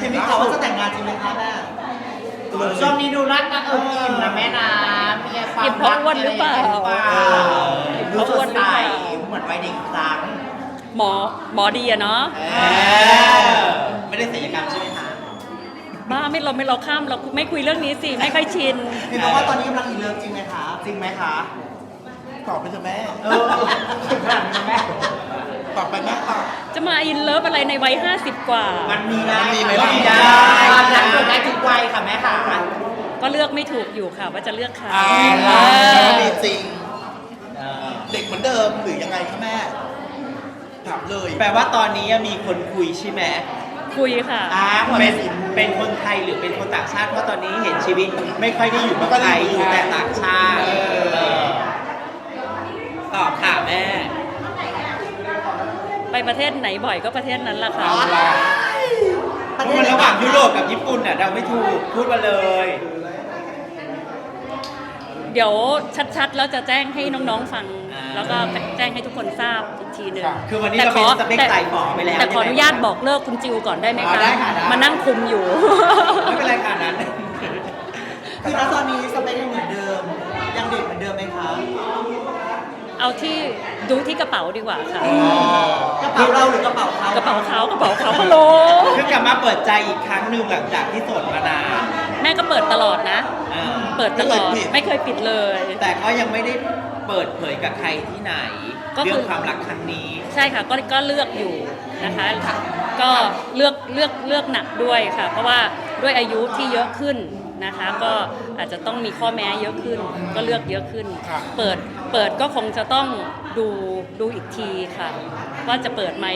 เห็นมีข่าวว่าจะแต่งงานจริงไหมคะแม่ช่วงนี้ดูรักนะเอออิ่มนะแม่นะมีความอิ่มเพราะอ้วนหรือเปล่าดูสดใสเหมือนวัยเด็กอีกครั้งหมอหมอดีอะเนาะเออไม่ได้ศัลยกรรมใช่ไหมคะบ้าไม่เราไม่เราข้ามเราไม่คุยเรื่องนี้สิไม่ค่อยชินเห็นบอกว่าตอนนี้กำลังอินเลิฟจริงไหมคะจริงไหมคะตอบไปเถอะแม่เออขนาดนี้แม่ ตอบไปแม่ตอบจะมาอินเลิฟอะไรในวัย 50 กว่า มันมีได้มันมีไหมล่ะได้ความรักเกิดได้ทุกวัยค่ะแม่ค่ะก็เลือกไม่ถูกอยู่ค่ะ ว่าจะเลือกใครอ่าเอแล้วอมีจริงเออเด็กเหมือนเดิมหรือยังไงคะแม่ ถามเลย แปลว่าตอนนี้ยังมีคนคุยใช่ไหมคุยค่ะ อ่าเป็นเป็นคนไทยหรือเป็นคนต่างชาติ เพราะตอนนี้เห็นชีวิตไม่ค่อยได้อยู่เมืองไทยอยู่แต่ต่างชาติเออตอบค่ะแม่ ไปประเทศไหนบ่อยก็ประเทศนั้นละค่ะ เพราะมันระหว่างยุโรปกับญี่ปุ่นอะเราไม่ถูกพูดมาเลยเดี๋ยวชัดๆ แล้วจะแจ้งให้น้องๆฟังอ่าแล้วก็แจ้งให้ทุกคนทราบอีกทีหนึ่งคือวันนี้เราเป็นสเปคสายหมอไปแล้วแต่ขออนุญาตใช่ไหมบอกเลิกคุณจิวก่อนได้ไหมอ๋อคะได้ค่ะได้มานั่งคุมอยู่ไม่เป็นไรค่ะนั้น คือณตอนนี้สเปคยังเหมือนเดิมยังเด็กเหมือนเดิมไหมคะ เอาที่ดูที่กระเป๋าดีกว่าค่ะ กระเป๋าเราหรือกระเป๋าเขากระเป๋าเขากระเป๋าเขาฮัลโหลคือกลับมาเปิดใจอีกครั้งหนึ่งหลังจากที่โสดมานานแม่ก็เปิดตลอดนะ เออเปิดตลอดไม่เคยปิดเลย แต่ก็ยังไม่ได้เปิดเผยกับใครที่ไหน ก็คือ เรื่องความรักครั้งนี้ ใช่ค่ะก็ก็เลือกอยู่นะคะก็เลือกเลือกเลือกหนักด้วยค่ะ เพราะว่าด้วยอายุที่เยอะขึ้น นะคะ ก็อาจจะต้องมีข้อแม้เยอะขึ้น ก็เลือกเยอะขึ้น ครับ เปิดเปิดก็คงจะต้องดูดูอีกทีค่ะ ว่าจะเปิดไหม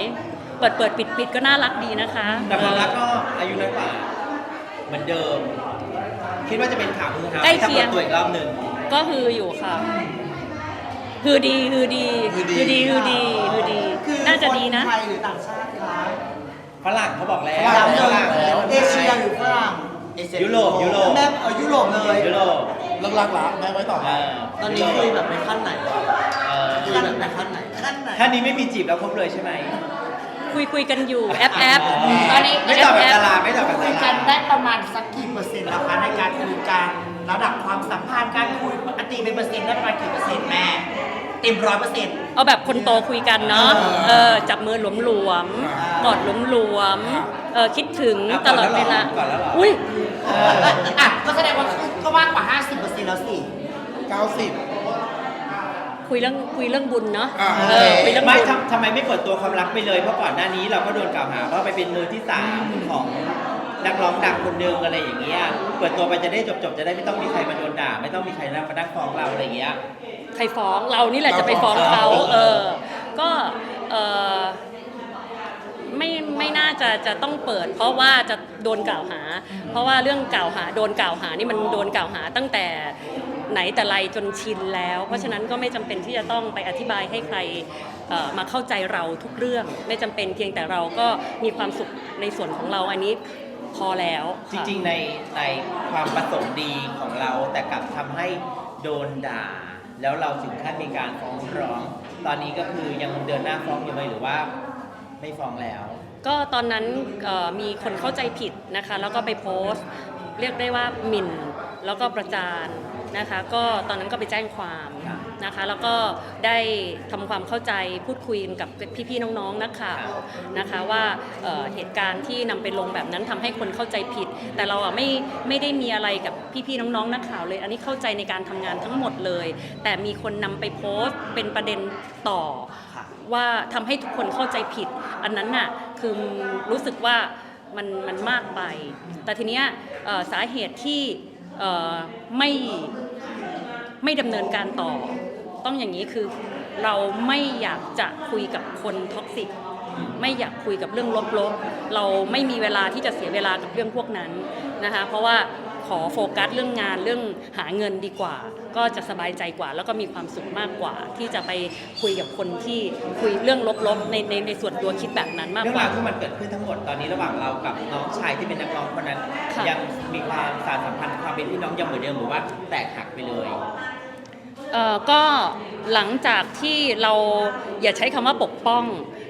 เปิดเปิดปิดปิดก็น่ารักดีนะคะแต่ความรักเออก็อายุน้อยกว่าเหมือนเดิม คิดว่าจะเป็นข่าวมือหาใกล้ถ้าเคียเปิงดตัวอีกรอบหนึ่ง ก็คืออยู่ค่ะ คือดีคือดีคือดี คือดีคือดีคือดีคือน่าจะดีนะคไทยหรือต่างชาติคะฝรั่งเขาบอกแล้วฝรั่งย้ำเลยฝรั่งแล้วเอเชียหรือฝรั่ง ยุโรปยุโรป แม่เอายุโรปเลย ยุโรปเลิกรักละแม่ไว้ต่อเออตอนนี้คุยแบบในขั้นไหนเออคุยแบบในขั้นไหน ขั้นไหนท่านนี้ไม่มีจีบแล้วครบเลยใช่ไหมคุยคุยกันอยู่แอปแอปตอนนี้ไม่ตอบแบบแอดาปราไม่ตอบแบบคุดายรากันได้ประมาณสักกี่เปอร์เซ็นต์แล้วคะในการคุยกันระดับความสัมพันธ์การคุยปกติเป็นเปอร์เซ็นต์ได้ประมาณกี่เปอร์เซ็นต์แม่เต็มร้อยเปอร์เซ็นต์เอาแบบคนโตคุยกันเนาะเออเออจับมือหลวมๆกอดหลวมๆ เออคิดถึงเอาตก่อนลอดเวลาแล้วเหรอก่อนแล้วเหรอ อุ้ยอะก็แสดงว่าก็มากกว่า 50%แล้วสิ90คุยเรื่องคุยเรื่องบุญเนาะอ่า เออคุยเรื่องไม่บุญ ทำทำไมไม่เปิดตัวความรักไปเลย เพราะก่อนหน้านี้เราก็โดนกล่าวหาว่าไปเป็นมือที่สามของนักร้องดังคนหนึงอะไรอย่างเงี้ย เปิดตัวไปจะได้จบๆ จะได้ไม่ต้องมีใครมาโดนด่า ไม่ต้องมีใครนั่งมานั่งฟ้องเราอะไรอย่างเงี้ย ใครฟ้องเรานี่แหละจะไปฟ้องเขาเราฟ้องเขาเออ ก็เออ ไม่ไม่น่าจะจะต้องเปิด เพราะว่าจะโดนกล่าวหา เพราะว่าเรื่องกล่าวหาโดนกล่าวหานี่มันโดนกล่าวหาตั้งแต่ไหนแต่ไรจนชินแล้ว เพราะฉะนั้นก็ไม่จำเป็นที่จะต้องไปอธิบายให้ใครมาเข้าใจเราทุกเรื่อง ไม่จำเป็นเพียงแต่เราก็มีความสุขในส่วนของเราอันนี้พอแล้ว จริงๆในในความประสงค์ดีของเราแต่กลับทำให้โดนด่า แล้วเราถึงขั้นมีการฟ้องร้อง ตอนนี้ก็คือยังเดินหน้าฟ้องอยู่ไหมหรือว่า ไม่ฟ้องแล้ว ก็ตอนนั้นเอ่อมีคนเข้าใจผิดนะคะ แล้วก็ไปโพสต์ เรียกได้ว่าหมิ่น แล้วก็ประจานนะคะ ก็ตอนนั้นก็ไปแจ้งความครับนะคะ แล้วก็ได้ทำความเข้าใจพูดคุยกับพี่ๆน้องๆนักข่าวนะคะว่าเอ่อเหตุการณ์ที่นำไปลงแบบนั้นทำให้คนเข้าใจผิด แต่เราอะไม่ไม่ได้มีอะไรกับพี่ๆน้องๆนักข่าวเลย อันนี้เข้าใจในการทำงานทั้งหมดเลย แต่มีคนนำไปโพสต์เป็นประเด็นต่อค่ะ ว่าทำให้ทุกคนเข้าใจผิด อันนั้นน่ะคือรู้สึกว่ามันมันมากไป แต่ทีเนี้ยสาเหตุที่ไม่ไม่ดำเนินการต่อ ต้องอย่างนี้คือเราไม่อยากจะคุยกับคนท็อกซิกไม่อยากคุยกับเรื่องลบๆ เราไม่มีเวลาที่จะเสียเวลากับเรื่องพวกนั้นนะคะ เพราะว่า ขอโฟกัสเรื่องงานเรื่องหาเงินดีกว่า ก็จะสบายใจกว่า แล้วก็มีความสุขมากกว่า ที่จะไปคุยกับคนที่คุยเรื่องลบๆในในในส่วนตัวคิดแบบนั้นมากเรื่อกงว่าราวที่มันเกิดขึ้นทั้งหมดตอนนี้ระหว่างเรากับน้องชายที่เป็นนักร้องคนนั้นค่ะยังมีความสารสัมพันธ์ความเป็นพี่น้องยังเหมือนเดิมหรือว่าแตกหักไปเลย เอ่อก็หลังจากที่เราอย่าใช้คำว่าปกป้อง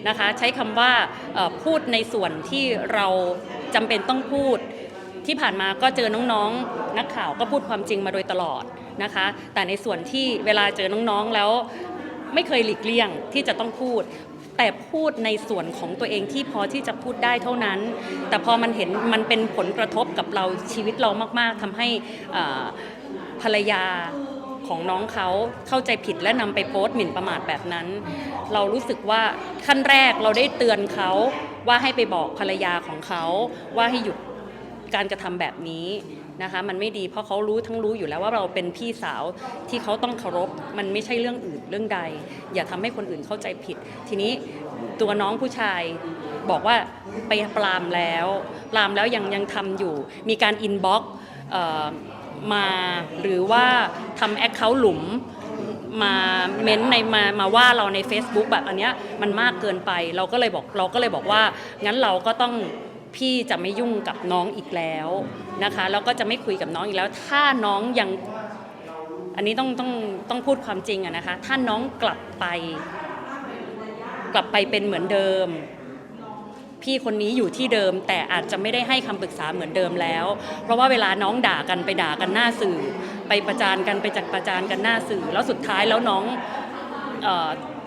นะคะ ใช้คำว่าเอ่อพูดในส่วนที่เราจำเป็นต้องพูด ที่ผ่านมาก็เจอน้องๆ นักข่าวก็พูดความจริงมาโดยตลอดนะคะ แต่ในส่วนที่เวลาเจอน้องๆแล้วไม่เคยหลีกเลี่ยงที่จะต้องพูด แต่พูดในส่วนของตัวเองที่พอที่จะพูดได้เท่านั้น แต่พอมันเห็นมันเป็นผลกระทบกับเราชีวิตเรามาก ๆทำให้ภรรยาของน้องเขาเข้าใจผิดและนำไปโพสต์หมิ่นประมาทแบบนั้น เรารู้สึกว่าขั้นแรกเราได้เตือนเขาว่าให้ไปบอกภรรยาของเขาว่าให้หยุด การกระทำแบบนี้นะคะมันไม่ดีเพราะเขารู้ทั้งรู้อยู่แล้วว่าเราเป็นพี่สาวที่เขาต้องเคารพมันไม่ใช่เรื่องอื่นเรื่องใด อย่าทำให้คนอื่นเข้าใจผิด ทีนี้ตัวน้องผู้ชายบอกว่าไปปรามแล้วปรามแล้วยังยังทำอยู่ มีการอินบ็อกมาหรือว่าทำแอคเคาท์หลุมมาเม้นต์ในมามาว่าเราใน Facebook แบบอันเนี้ยมันมากเกินไปเราก็เลยบอกเราก็เลยบอกว่างั้นเราก็ต้อง พี่จะไม่ยุ่งกับน้องอีกแล้วนะคะแล้วก็จะไม่คุยกับน้องอีกแล้ว ถ้าน้องยังอันนี้ต้องต้องต้องพูดความจริงอะนะคะ ถ้าน้องกลับไป กลับไปเป็นเหมือนเดิม พี่คนนี้อยู่ที่เดิม แต่อาจจะไม่ได้ให้คำปรึกษาเหมือนเดิมแล้ว เพราะว่าเวลาน้องด่ากันไปด่ากันหน้าสื่อ ไปประจานกันไปจัดประจานกันหน้าสื่อ แล้วสุดท้ายแล้วน้องเ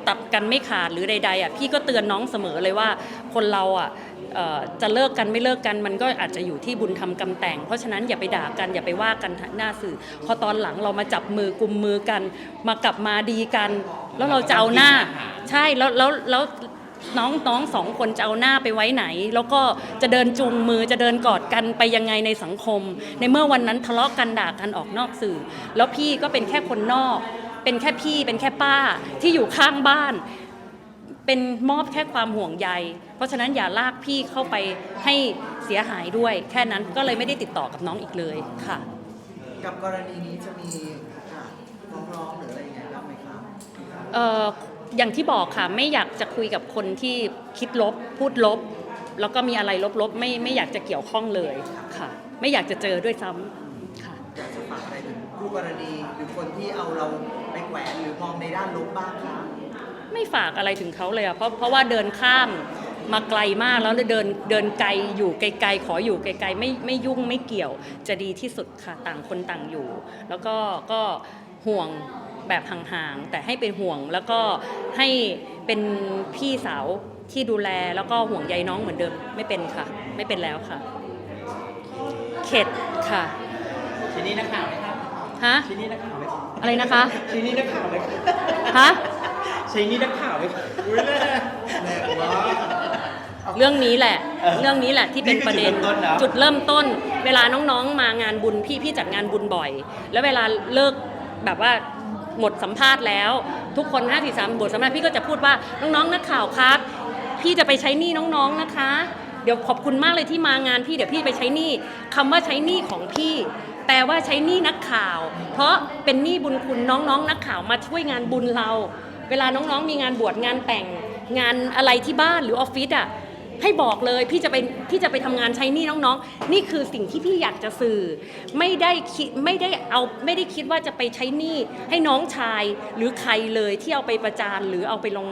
ตัดกันไม่ขาดหรือใดๆอะพี่ก็เตือนน้องเสมอเลยว่าคนเราอะเอ่อจะเลิกกันไม่เลิกกันมันก็อาจจะอยู่ที่บุญทำกรรมแต่ง เพราะฉะนั้นอย่าไปด่ากันอย่าไปว่ากันหน้าสื่อ พอตอนหลังเรามาจับมือกุมมือกัน มากลับมาดีกัน แล้วเราจะเอาหน้า ใช่แล้วแล้วแล้วน้องน้องสองคนจะเอาหน้าไปไว้ไหน แล้วก็จะเดินจูงมือจะเดินกอดกันไปยังไงในสังคม ในเมื่อวันนั้นทะเลาะกันด่ากันออกนอกสื่อ แล้วพี่ก็เป็นแค่คนนอก เป็นแค่พี่เป็นแค่ป้าที่อยู่ข้างบ้าน เป็นมอบแค่ความห่วงใย เพราะฉะนั้นอย่าลากพี่เข้าไปให้เสียหายด้วย แค่นั้นก็เลยไม่ได้ติดต่อกับน้องอีกเลยค่ะ กับกรณีนี้จะมีโอกาสฟ้องร้องหรืออะไรอย่างเงี้ยบ้างไหมครับ เอ่ออย่างที่บอกค่ะไม่อยากจะคุยกับคนที่คิดลบ พูดลบ แล้วก็มีอะไรลบๆไม่ไม่อยากจะเกี่ยวข้องเลยค่ะ ไม่อยากจะเจอด้วยซ้ำค่ะ อยากจะฝากอะไรถึงคู่กรณีหรือคนที่เอาเรา ไปแขวนหรือมองในด้านลบบ้างคะไม่ฝากอะไรถึงเขาเลยอะเพราะเพราะว่าเดินข้ามมาไกลมากแล้วเดินเดินไกลอยู่ไกลๆขออยู่ไกลๆไม่ไม่ยุ่งไม่เกี่ยว จะดีที่สุดค่ะต่างคนต่างอยู่ แล้วก็ก็ห่วงแบบห่างๆแต่ให้เป็นห่วงแล้วก็ให้เป็นพี่สาวที่ดูแลแล้วก็ห่วงใยน้องเหมือนเดิมไม่เป็นค่ะ ไม่เป็นแล้วค่ะ เข็ดค่ะ ทีนี้นักข่าวไหมครับ ฮะทีนี้นักข่าวไหมครับอะไรนะคะทีนี้นักข่าวไหมครับฮะทีนี้นักข่าวไหมครับแรงมาก เรื่องนี้แหละ เออเรื่องนี้แหละที่เป็นประเด็น นี่คือจุดเริ่มต้นเหรอจุดเริ่มต้น เวลาน้องๆ มางานบุญพี่พี่จัดงานบุญบ่อย แล้วเวลาเลิกแบบว่าหมดสัมภาษณ์แล้ว ทุกคน5 4 3บทสัมภาษณ์พี่ก็จะพูดว่าน้องๆ นักข่าวครับ พี่จะไปใช้หนี้น้องๆ นะคะ เดี๋ยวขอบคุณมากเลยที่มางานพี่เดี๋ยวพี่ไปใช้หนี้คำว่าใช้หนี้ของพี่ แปลว่าใช้หนี้นักข่าว เพราะเป็นหนี้บุญคุณน้องๆนักข่าวมาช่วยงานบุญเรา เวลาน้องๆ มีงานบวชงานแต่งงานอะไรที่บ้านหรือออฟฟิศอะให้บอกเลยพี่จะไปพี่จะไปทำงานใช้หนี้น้องๆ นี่คือสิ่งที่พี่อยากจะสื่อ ไม่ได้คิดไม่ได้เอาไม่ได้คิดว่าจะไปใช้หนี้ให้น้องชายหรือใครเลยที่เอาไปประจานหรือเอาไปลง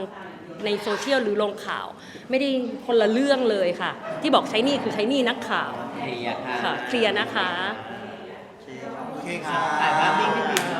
ในโซเชียลหรือลงข่าว ไม่ได้คนละเรื่องเลยค่ะ ที่บอกใช้หนี้คือใช้หนี้นักข่าวเคลียร์ค่ะ ค่ะเคลียร์นะคะโอเคครับ ถ่ายภาพนิ่งที่ดี